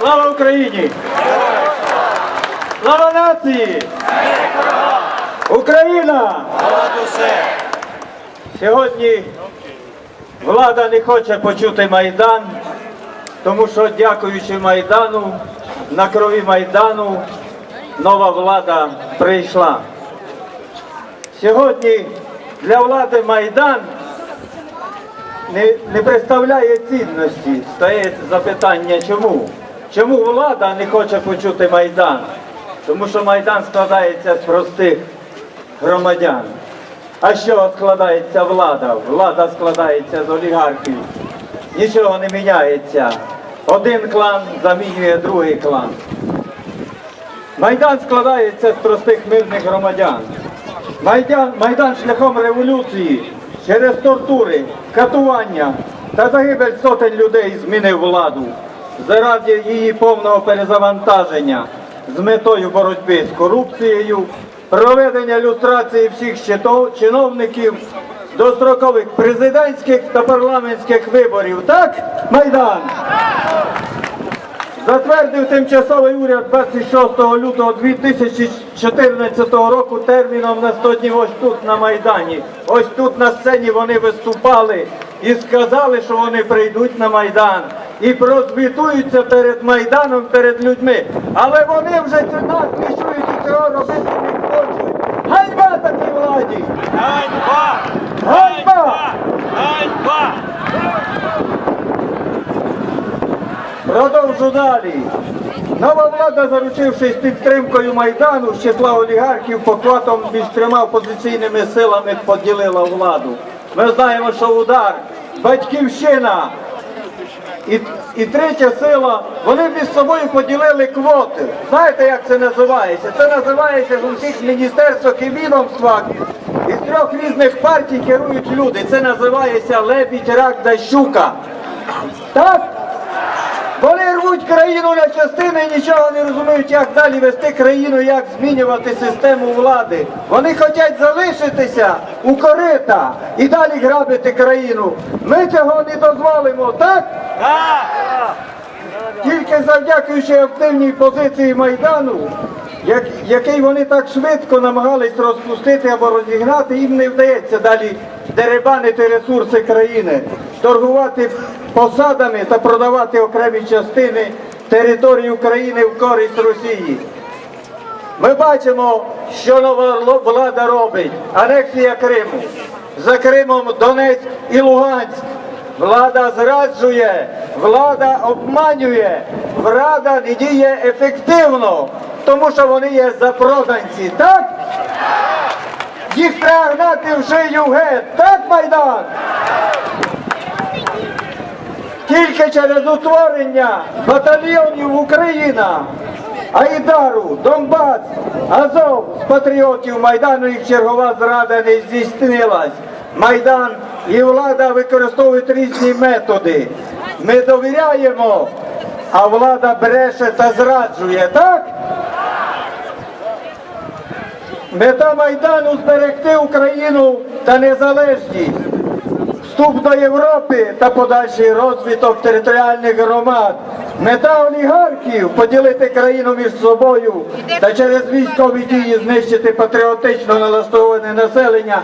Слава Україні! Слава нації! Україна! Сьогодні влада не хоче почути Майдан, тому що, дякуючи Майдану, на крові Майдану нова влада прийшла. Сьогодні для влади Майдан не, не представляє цінності. Стає запитання, чому? Чому влада не хоче почути Майдан? Тому що Майдан складається з простих громадян. А чого складається влада? Влада складається з олігархів. Нічого не міняється. Один клан замінює другий клан. Майдан складається з простих мирних громадян. Майдан, Майдан шляхом революції через тортури, катування та загибель сотень людей змінив владу заради її повного перезавантаження з метою боротьби з корупцією, проведення люстрації всіх чиновників, дострокових президентських та парламентських виборів. Так, Майдан? Затвердив тимчасовий уряд 26 лютого 2014 року терміном на 100 днів ось тут на Майдані. Ось тут на сцені вони виступали і сказали, що вони прийдуть на Майдан і прозвітуються перед Майданом, перед людьми. Але вони вже нас не чують і цього робити не хочуть. Ганьба такій владі! Ганьба! Ганьба! Ганьба! Продовжу далі. Нова влада, заручившись підтримкою Майдану, з числа олігархів покладом між трьома опозиційними силами поділила владу. Ми знаємо, що удар, батьківщина і, і третя сила, вони між собою поділили квоти. Знаєте, як це називається? Це називається в усіх міністерствах і відомствах. Із трьох різних партій керують люди. Це називається лебідь, рак да щука. Так? Рвуть країну на частини і нічого не розуміють, як далі вести країну, як змінювати систему влади. Вони хочуть залишитися у корита і далі грабити країну. Ми цього не дозволимо, так? Так! Тільки завдякуючи активній позиції Майдану, як, який вони так швидко намагались розпустити або розігнати, їм не вдається далі деребанити ресурси країни, торгувати посадами та продавати окремі частини території України в користь Росії. Ми бачимо, що нова влада робить. Анексія Криму. За Кримом Донецьк і Луганськ. Влада зраджує, влада обманює, влада не діє ефективно, тому що вони є запроданці. Так? Їх треба гнати в шию геть. Так, Майдан? Тільки через утворення батальйонів Україна, Айдару, Донбас, Азов з патріотів Майдану їх чергова зрада не здійснилась. Майдан і влада використовують різні методи. Ми довіряємо, а влада бреше та зраджує, так? Мета Майдану зберегти Україну та незалежність вступ до Європи та подальший розвиток територіальних громад. Мета олігархів поділити країну між собою та через військові дії знищити патріотично налаштоване населення,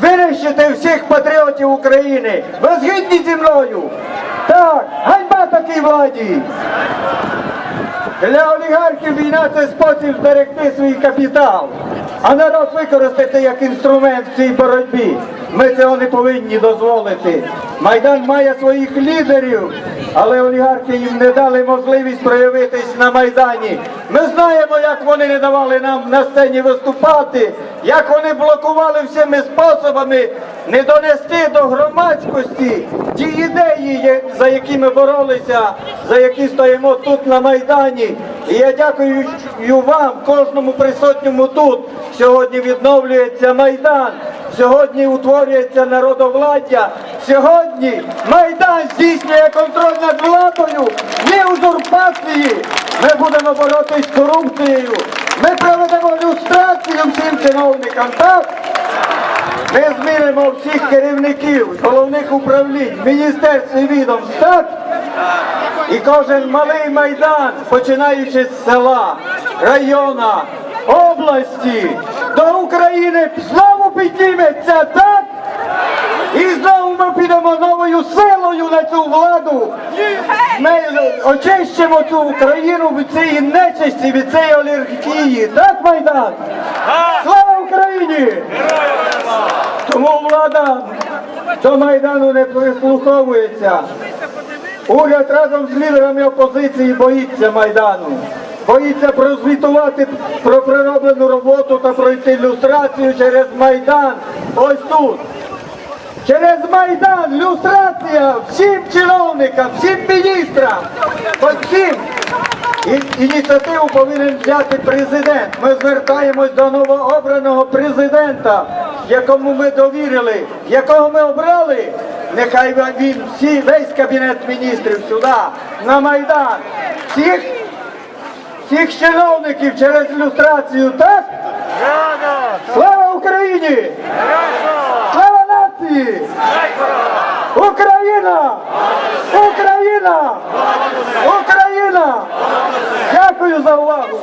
винищити всіх патріотів України. Ви згідні зі мною? Так, ганьба такій владі. Для олігархів війна це спосіб зберегти свій капітал, а народ використати як інструмент в цій боротьбі. Ми цього не повинні дозволити. Майдан має своїх лідерів, але олігархи їм не дали можливість проявитись на Майдані. Ми знаємо, як вони не давали нам на сцені виступати, як вони блокували всіми способами не донести до громадськості ті ідеї, за які ми боролися, за які стоїмо тут на Майдані. І я дякую вам, кожному присутньому тут. Сьогодні відновлюється Майдан, сьогодні утворюється народовладдя. Сьогодні Майдан здійснює контроль над владою, не узурпації. Ми будемо боротись з корупцією. Ми проведемо люстрацію всім чиновникам. Так? Ми змінимо всіх керівників, головних управлінь, міністерств і відомств. Так? І кожен малий майдан, починаючи з села, района, області, до України знову підніметься, так? І знову ми підемо новою силою на цю владу. Ми очищимо цю країну від цієї нечисті, від цієї олігархії. Так, Майдан? Слава Україні! Тому влада до Майдану не прислуховується. Уряд разом з лідерами опозиції боїться Майдану. Боїться прозвітувати про пророблену роботу та пройти люстрацію через Майдан. Ось тут. Через Майдан люстрація всім чиновникам, всім міністрам, всім. І- Ініціативу повинен взяти президент. Ми звертаємось до новообраного президента, якому ми довірили, якого ми обрали. Нехай він всі, весь кабінет міністрів сюди, на Майдан. Всіх, всіх чиновників через люстрацію, так? Слава Україні! Слава нації! Україна! Україна! Україна! Дякую за увагу!